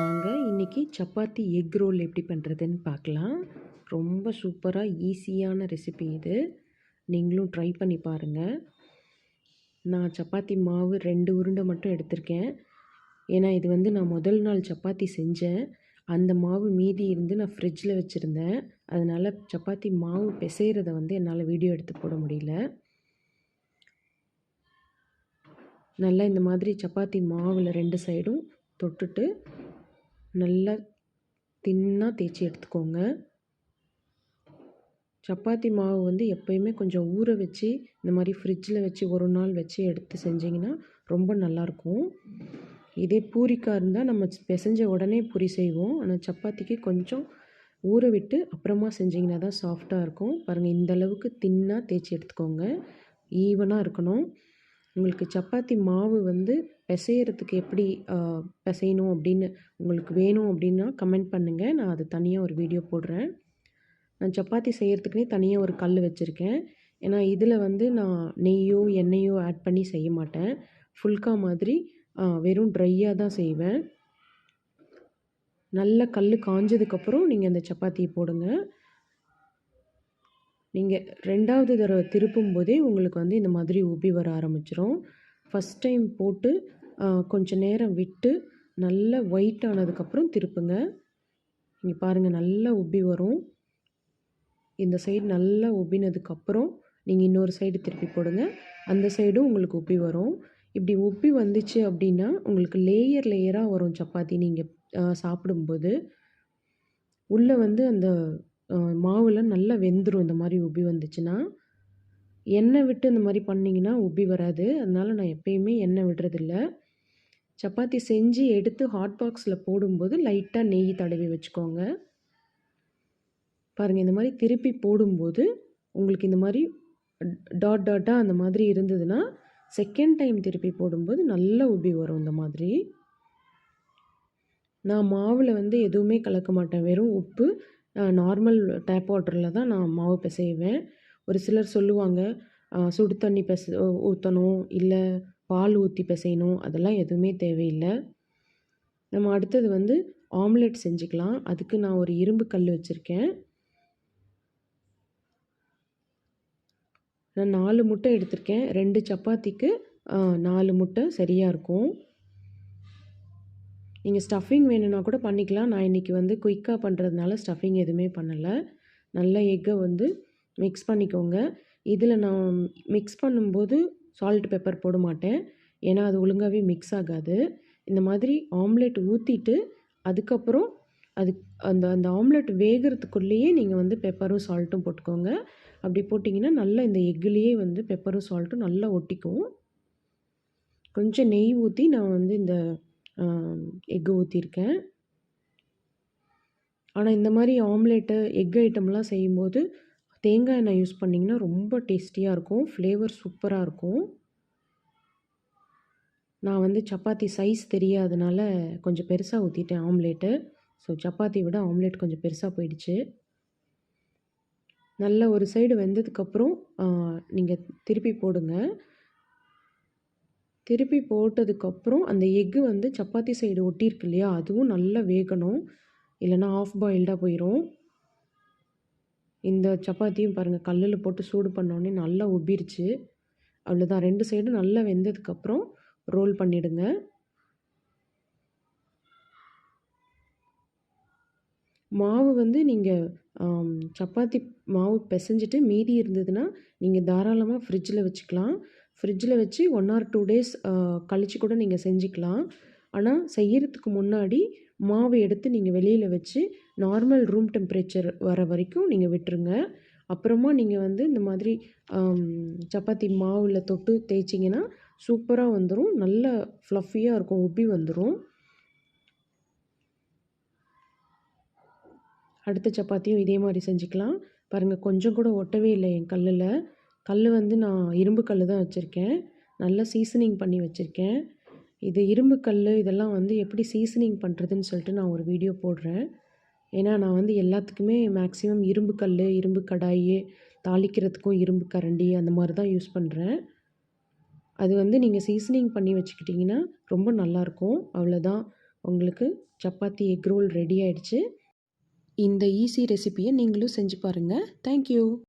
வாங்க இன்றைக்கி chapati egg role எப்படி பண்ணுறதுன்னு பார்க்கலாம். ரொம்ப சூப்பராக ஈஸியான ரெசிபி இது. நீங்களும் ட்ரை பண்ணி பாருங்கள் நான் சப்பாத்தி மாவு ரெண்டு உருண்டை மட்டும் எடுத்திருக்கேன். ஏன்னா இது வந்து நான் முதல் நாள் சப்பாத்தி செஞ்சேன். அந்த மாவு மீதி இருந்து நான் ஃப்ரிட்ஜில் வச்சுருந்தேன். அதனால் சப்பாத்தி மாவு பிசைகிறத வந்து என்னால் வீடியோ எடுத்து போட முடியல. நல்லா இந்த மாதிரி சப்பாத்தி மாவில் ரெண்டு சைடும் தொட்டுட்டு நல்லா தின்னாக தேய்ச்சி எடுத்துக்கோங்க. சப்பாத்தி மாவு வந்து எப்பயுமே கொஞ்சம் ஊற வச்சு இந்த மாதிரி ஃப்ரிட்ஜில் வச்சு ஒரு நாள் வச்சு எடுத்து செஞ்சிங்கன்னா ரொம்ப நல்லாயிருக்கும். இதே பூரிக்காக இருந்தால் நம்ம பிசைஞ்ச உடனே பூரி செய்வோம். ஆனால் சப்பாத்திக்கு கொஞ்சம் ஊற விட்டு அப்புறமா செஞ்சிங்கன்னா தான் சாஃப்டாக இருக்கும். பாருங்கள் இந்த அளவுக்கு தின்னாக தேய்ச்சி எடுத்துக்கோங்க. ஈவனாக இருக்கணும். உங்களுக்கு சப்பாத்தி மாவு வந்து பிசையறதுக்கு எப்படி பிசையணும் அப்படின்னு உங்களுக்கு வேணும் அப்படின்னா கமெண்ட் பண்ணுங்கள் நான் அது தனியாக ஒரு வீடியோ போடுறேன். நான் சப்பாத்தி செய்கிறதுக்குனே தனியாக ஒரு கல் வச்சுருக்கேன். ஏன்னா இதில் வந்து நான் நெய்யோ எண்ணெயோ ஆட் பண்ணி செய்ய மாட்டேன். ஃபுல்கா மாதிரி வெறும் ட்ரையாக தான் செய்வேன். நல்ல கல் காஞ்சதுக்கப்புறம் நீங்கள் அந்த சப்பாத்தியை போடுங்க. நீங்கள் ரெண்டாவது தடவை திருப்பும் போதே உங்களுக்கு வந்து இந்த மாதிரி உப்பி வர ஆரம்பிச்சிரும். ஃபஸ்ட் டைம் போட்டு கொஞ்சம் நேரம் விட்டு நல்லா ஒயிட் ஆனதுக்கப்புறம் திருப்புங்க. இங்கே பாருங்கள் நல்லா உப்பி வரும். இந்த சைடு நல்லா உப்பினதுக்கப்புறம் நீங்கள் இன்னொரு சைடு திருப்பி போடுங்க. அந்த சைடும் உங்களுக்கு உப்பி வரும். இப்படி உப்பி வந்துச்சு அப்படின்னா உங்களுக்கு லேயர் லேயராக வரும் சப்பாத்தி நீங்கள் சாப்பிடும்போது. உள்ளே வந்து அந்த மாவில் நல்லா வெந்துடும் இந்த மாதிரி உப்பி வந்துச்சுன்னா. எண்ணெய் விட்டு இந்த மாதிரி பண்ணிங்கன்னா உப்பி வராது. அதனால் நான் எப்பயுமே எண்ணெய் விடுறதில்ல. சப்பாத்தி செஞ்சு எடுத்து ஹாட் பாக்ஸில் போடும்போது லைட்டாக நெய் தடவி வச்சுக்கோங்க. பாருங்கள் இந்த மாதிரி திருப்பி போடும்போது உங்களுக்கு இந்த மாதிரி டாட் டாட்டாக அந்த மாதிரி இருந்ததுன்னா செகண்ட் டைம் திருப்பி போடும்போது நல்ல உபி வரும் இந்த மாதிரி. நான் மாவில் வந்து எதுவுமே கலக்க மாட்டேன். வெறும் உப்பு நார்மல் டேப் வாட்டரில் தான் நான் மாவு பிசைவேன். ஒரு சிலர் சொல்லுவாங்க சுடு தண்ணி பெச ஊற்றணும் இல்லை பால் ஊற்றி பிசையணும் அதெல்லாம் எதுவுமே தேவையில்லை. நம்ம அடுத்தது வந்து ஆம்லெட் செஞ்சுக்கலாம். அதுக்கு நான் ஒரு இரும்பு கல் வச்சுருக்கேன். நான் நாலு முட்டை எடுத்திருக்கேன். ரெண்டு சப்பாத்திக்கு நாலு முட்டை சரியாக இருக்கும். நீங்கள் ஸ்டஃபிங் வேணும்னா கூட பண்ணிக்கலாம். நான் இன்றைக்கி வந்து குயிக்காக பண்ணுறதுனால ஸ்டஃபிங் எதுவுமே பண்ணலை. நல்ல எக்கை வந்து மிக்ஸ் பண்ணிக்கோங்க. இதில் நான் மிக்ஸ் பண்ணும்போது சால்ட் பெப்பர் போட மாட்டேன். ஏன்னா அது ஒழுங்காகவே மிக்ஸ் ஆகாது. இந்த மாதிரி ஆம்லெட் ஊற்றிட்டு அதுக்கப்புறம் அது அந்த அந்த ஆம்லெட் வேகிறதுக்குள்ளேயே நீங்கள் வந்து பெப்பரும் சால்ட்டும் போட்டுக்கோங்க. அப்படி போட்டிங்கன்னா நல்லா இந்த எக்குலேயே வந்து பெப்பரும் சால்ட்டும் நல்லா ஒட்டிக்கும். கொஞ்சம் நெய் ஊற்றி நான் வந்து இந்த எக்கு ஊற்றிருக்கேன் ஆனால் இந்த மாதிரி ஆம்லேட்டு எக் ஐட்டம்லாம் செய்யும்போது தேங்காய் எண்ணெய் யூஸ் பண்ணிங்கன்னா ரொம்ப டேஸ்டியாக இருக்கும். ஃப்ளேவர் சூப்பராக இருக்கும். நான் வந்து சப்பாத்தி சைஸ் தெரியாதனால கொஞ்சம் பெருசாக ஊற்றிட்டேன் ஆம்லேட்டு. ஸோ சப்பாத்தி விட ஆம்லேட் கொஞ்சம் பெருசாக போயிடுச்சு. நல்ல ஒரு சைடு வெந்ததுக்கப்புறம் நீங்கள் திருப்பி போடுங்க. திருப்பி போட்டதுக்கப்புறம் அந்த எக்கு வந்து சப்பாத்தி சைடு ஒட்டியிருக்கு இல்லையா அதுவும் நல்லா வேகணும். இல்லைன்னா ஆஃப் பாயில்டாக போயிடும் இந்த சப்பாத்தியும் பாருங்கள் கல்லில் போட்டு சூடு பண்ணோடனே நல்லா உப்பிருச்சு. அவ்வளோதான் ரெண்டு சைடும் நல்லா வெந்ததுக்கப்புறம் ரோல் பண்ணிவிடுங்க மாவு வந்து நீங்கள் சப்பாத்தி மாவு பிசைஞ்சிட்டு மீதி இருந்ததுன்னா நீங்கள் தாராளமாக ஃப்ரிட்ஜில் வச்சுக்கலாம். ஃப்ரிட்ஜில் வச்சு ஒன் ஆர் டூ டேஸ் கழித்து கூட நீங்கள் செஞ்சுக்கலாம். ஆனால் செய்கிறதுக்கு முன்னாடி மாவு எடுத்து நீங்கள் வெளியில் வச்சு நார்மல் ரூம் டெம்பரேச்சர் வர வரைக்கும் நீங்கள் விட்டுருங்க. அப்புறமா நீங்கள் வந்து இந்த மாதிரி சப்பாத்தி மாவில் தொட்டு தேய்ச்சிங்கன்னா சூப்பராக வந்துடும் நல்ல ஃப்ளஃபியாக இருக்கும் உப்பி வந்துடும் அடுத்த சப்பாத்தியும் இதே மாதிரி செஞ்சுக்கலாம். பாருங்கள் கொஞ்சம் கூட ஒட்டவே இல்லை என் கல்லில். கல் வந்து நான் இரும்பு கல் தான் வச்சுருக்கேன். நல்லா சீசனிங் பண்ணி வச்சுருக்கேன். இது இரும்பு கல் இதெல்லாம் வந்து எப்படி சீசனிங் பண்ணுறதுன்னு சொல்லிட்டு நான் ஒரு வீடியோ போடுறேன். ஏன்னா நான் வந்து எல்லாத்துக்குமே மேக்ஸிமம் இரும்பு கல் இரும்பு கடாயி தாளிக்கிறதுக்கும் இரும்பு கரண்டி அந்த மாதிரி தான் யூஸ் பண்ணுறேன் அது வந்து நீங்கள் சீசனிங் பண்ணி வச்சுக்கிட்டிங்கன்னா ரொம்ப நல்லாயிருக்கும். அவ்வளோதான் உங்களுக்கு சப்பாத்தி எக் ரோல் ரெடி ஆயிடுச்சு. இந்த ஈஸி ரெசிபியை நீங்களும் செஞ்சு பாருங்கள் தேங்க்யூ